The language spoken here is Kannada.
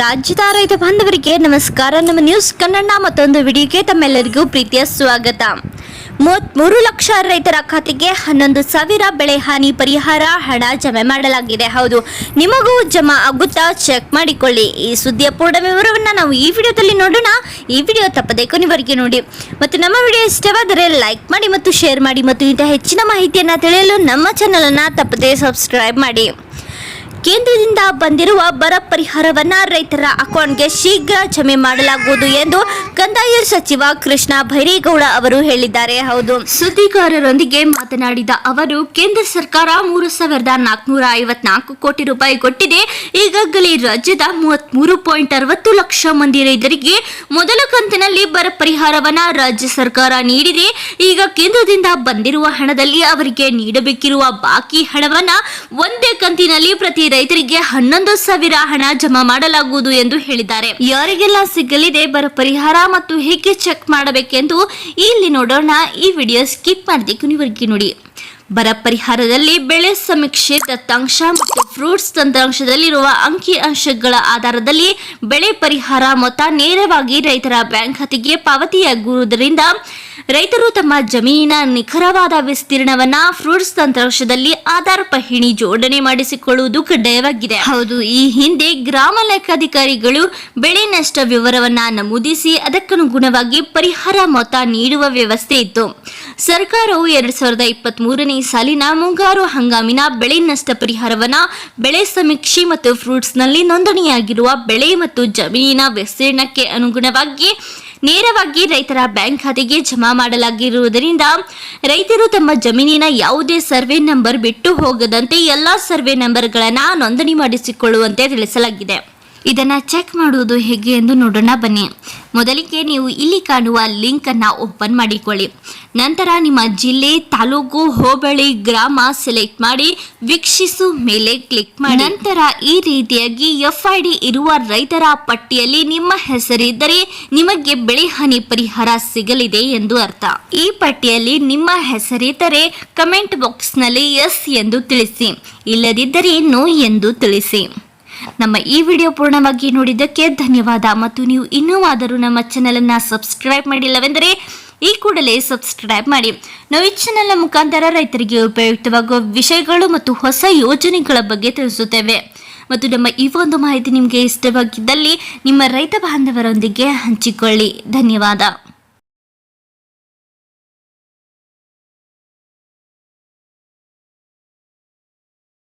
ರಾಜ್ಯದ ರೈತ ಬಾಂಧವರಿಗೆ ನಮಸ್ಕಾರ. ನಮ್ಮ ನ್ಯೂಸ್ ಕನ್ನಡ ಮತ್ತೊಂದು ವಿಡಿಯೋಗೆ ತಮ್ಮೆಲ್ಲರಿಗೂ ಪ್ರೀತಿಯ ಸ್ವಾಗತ. ಮೂವತ್ಮೂರು ಲಕ್ಷ ರೈತರ ಖಾತೆಗೆ ಹನ್ನೊಂದು ಸಾವಿರ ಬೆಳೆ ಹಾನಿ ಪರಿಹಾರ ಹಣ ಜಮೆ ಮಾಡಲಾಗಿದೆ. ಹೌದು, ನಿಮಗೂ ಜಮಾ ಆಗುತ್ತಾ ಚೆಕ್ ಮಾಡಿಕೊಳ್ಳಿ. ಈ ಸುದ್ದಿಯ ಪೂರ್ಣ ವಿವರವನ್ನು ನಾವು ಈ ವಿಡಿಯೋದಲ್ಲಿ ನೋಡೋಣ. ಈ ವಿಡಿಯೋ ತಪ್ಪದೆ ಕೊನೆವರೆಗೆ ನೋಡಿ. ಮತ್ತು ನಮ್ಮ ವಿಡಿಯೋ ಇಷ್ಟವಾದರೆ ಲೈಕ್ ಮಾಡಿ ಮತ್ತು ಶೇರ್ ಮಾಡಿ ಮತ್ತು ಇಂಥ ಹೆಚ್ಚಿನ ಮಾಹಿತಿಯನ್ನು ತಿಳಿಯಲು ನಮ್ಮ ಚಾನಲನ್ನು ತಪ್ಪದೆ ಸಬ್ಸ್ಕ್ರೈಬ್ ಮಾಡಿ. ಕೇಂದ್ರದಿಂದ ಬಂದಿರುವ ಬರ ಪರಿಹಾರವನ್ನ ರೈತರ ಅಕೌಂಟ್ಗೆ ಶೀಘ್ರ ಜಮೆ ಮಾಡಲಾಗುವುದು ಎಂದು ಕಂದಾಯ ಸಚಿವ ಕೃಷ್ಣ ಭೈರೇಗೌಡ ಅವರು ಹೇಳಿದ್ದಾರೆ. ಹೌದು. ಸುದ್ದಿಗಾರರೊಂದಿಗೆ ಮಾತನಾಡಿದ ಅವರು, ಕೇಂದ್ರ ಸರ್ಕಾರ ಮೂರು ಸಾವಿರದ ನಾಲ್ಕುನೂರ ಐವತ್ನಾಲ್ಕು ಕೋಟಿ ರೂಪಾಯಿ ಕೊಟ್ಟಿದೆ. ಈಗಾಗಲೇ ರಾಜ್ಯದ ಮೂವತ್ಮೂರು ಪಾಯಿಂಟ್ ಅರವತ್ತು ಲಕ್ಷ ಮಂದಿ ರೈತರಿಗೆ ಮೊದಲ ಕಂತಿನಲ್ಲಿ ಬರ ಪರಿಹಾರವನ್ನ ರಾಜ್ಯ ಸರ್ಕಾರ ನೀಡಿದೆ. ಈಗ ಕೇಂದ್ರದಿಂದ ಬಂದಿರುವ ಹಣದಲ್ಲಿ ಅವರಿಗೆ ನೀಡಬೇಕಿರುವ ಬಾಕಿ ಹಣವನ್ನ ಒಂದೇ ಕಂತಿನಲ್ಲಿ ಪ್ರತಿ ರೈತರಿಗೆ ಹನ್ನೊಂದು ಸಾವಿರ ಹಣ ಜಮಾ ಮಾಡಲಾಗುವುದು ಎಂದು ಹೇಳಿದ್ದಾರೆ. ಯಾರಿಗೆಲ್ಲ ಸಿಗಲಿದೆ ಬರ ಪರಿಹಾರ ಮತ್ತು ಹೇಗೆ ಚೆಕ್ ಮಾಡಬೇಕೆಂದು ಇಲ್ಲಿ ನೋಡೋಣ. ಈ ವಿಡಿಯೋ ಸ್ಕಿಪ್ ಮಾಡದೆ ಕೊನೆವರೆಗೆ ನೋಡಿ. ಬರ ಪರಿಹಾರದಲ್ಲಿ ಬೆಳೆ ಸಮೀಕ್ಷೆ, ದತ್ತಾಂಶ ಮತ್ತು ಫ್ರೂಟ್ಸ್ ತಂತ್ರಾಂಶದಲ್ಲಿರುವ ಅಂಕಿ ಅಂಶಗಳ ಆಧಾರದಲ್ಲಿ ಬೆಳೆ ಪರಿಹಾರ ಮೊತ್ತ ನೇರವಾಗಿ ರೈತರ ಬ್ಯಾಂಕ್ ಖಾತೆಗೆ ಪಾವತಿಯಾಗುವುದರಿಂದ ರೈತರು ತಮ್ಮ ಜಮೀನಿನ ನಿಖರವಾದ ವಿಸ್ತೀರ್ಣವನ್ನ ಫ್ರೂಟ್ಸ್ ತಂತ್ರಾಂಶದಲ್ಲಿ ಆಧಾರ್ ಪಹಿಣಿ ಜೋಡಣೆ ಮಾಡಿಸಿಕೊಳ್ಳುವುದು ಕಡ್ಡಾಯವಾಗಿದೆ. ಹೌದು, ಈ ಹಿಂದೆ ಗ್ರಾಮ ಲೆಕ್ಕಾಧಿಕಾರಿಗಳು ಬೆಳೆ ನಷ್ಟ ವಿವರವನ್ನ ನಮೂದಿಸಿ ಅದಕ್ಕನುಗುಣವಾಗಿ ಪರಿಹಾರ ಮೊತ್ತ ನೀಡುವ ವ್ಯವಸ್ಥೆ ಇತ್ತು. ಸರ್ಕಾರವು ಎರಡ್ ಸಾವಿರದ ಇಪ್ಪತ್ತ್ ಮೂರನೇ ಸಾಲಿನ ಮುಂಗಾರು ಹಂಗಾಮಿನ ಬೆಳೆ ನಷ್ಟ ಪರಿಹಾರವನ್ನ ಬೆಳೆ ಸಮೀಕ್ಷೆ ಮತ್ತು ಫ್ರೂಟ್ಸ್ನಲ್ಲಿ ನೋಂದಣಿಯಾಗಿರುವ ಬೆಳೆ ಮತ್ತು ಜಮೀನಿನ ವಿಸ್ತೀರ್ಣಕ್ಕೆ ಅನುಗುಣವಾಗಿ ನೇರವಾಗಿ ರೈತರ ಬ್ಯಾಂಕ್ ಖಾತೆಗೆ ಜಮಾ ಮಾಡಲಾಗಿರುವುದರಿಂದ ರೈತರು ತಮ್ಮ ಜಮೀನಿನ ಯಾವುದೇ ಸರ್ವೆ ನಂಬರ್ ಬಿಟ್ಟು ಹೋಗದಂತೆ ಎಲ್ಲಾ ಸರ್ವೆ ನಂಬರ್ಗಳನ್ನು ನೋಂದಣಿ ಮಾಡಿಸಿಕೊಳ್ಳುವಂತೆ ತಿಳಿಸಲಾಗಿದೆ. ಇದನ್ನ ಚೆಕ್ ಮಾಡುವುದು ಹೇಗೆ ಎಂದು ನೋಡೋಣ ಬನ್ನಿ. ಮೊದಲಿಗೆ ನೀವು ಇಲ್ಲಿ ಕಾಣುವ ಲಿಂಕ್ ಅನ್ನ ಓಪನ್ ಮಾಡಿಕೊಳ್ಳಿ. ನಂತರ ನಿಮ್ಮ ಜಿಲ್ಲೆ, ತಾಲೂಕು, ಹೋಬಳಿ, ಗ್ರಾಮ ಸೆಲೆಕ್ಟ್ ಮಾಡಿ, ವೀಕ್ಷಿಸು ಮೇಲೆ ಕ್ಲಿಕ್ ಮಾಡಿ. ನಂತರ ಈ ರೀತಿಯಾಗಿ ಎಫ್ ಇರುವ ರೈತರ ಪಟ್ಟಿಯಲ್ಲಿ ನಿಮ್ಮ ಹೆಸರಿದ್ದರೆ ನಿಮಗೆ ಬೆಳೆ ಹಾನಿ ಪರಿಹಾರ ಸಿಗಲಿದೆ ಎಂದು ಅರ್ಥ. ಈ ಪಟ್ಟಿಯಲ್ಲಿ ನಿಮ್ಮ ಹೆಸರಿದ್ದರೆ ಕಮೆಂಟ್ ಬಾಕ್ಸ್ನಲ್ಲಿ ಎಸ್ ಎಂದು ತಿಳಿಸಿ. ಇಲ್ಲದಿದ್ದರೆ ನೋ ಎಂದು ತಿಳಿಸಿ. ನಮ್ಮ ಈ ವಿಡಿಯೋ ಪೂರ್ಣವಾಗಿ ನೋಡಿದ್ದಕ್ಕೆ ಧನ್ಯವಾದ. ಮತ್ತು ನೀವು ಇನ್ನೂ ಆದರೂ ನಮ್ಮ ಚಾನಲನ್ನು ಸಬ್ಸ್ಕ್ರೈಬ್ ಮಾಡಿಲ್ಲವೆಂದರೆ ಈ ಕೂಡಲೇ ಸಬ್ಸ್ಕ್ರೈಬ್ ಮಾಡಿ. ನಾವು ಈ ಚಾನೆಲ್ನ ಮುಖಾಂತರ ರೈತರಿಗೆ ಉಪಯುಕ್ತವಾಗುವ ವಿಷಯಗಳು ಮತ್ತು ಹೊಸ ಯೋಜನೆಗಳ ಬಗ್ಗೆ ತಿಳಿಸುತ್ತೇವೆ. ಮತ್ತು ನಮ್ಮ ಈ ಒಂದು ಮಾಹಿತಿ ನಿಮಗೆ ಇಷ್ಟವಾಗಿದ್ದಲ್ಲಿ ನಿಮ್ಮ ರೈತ ಬಾಂಧವರೊಂದಿಗೆ ಹಂಚಿಕೊಳ್ಳಿ. ಧನ್ಯವಾದ.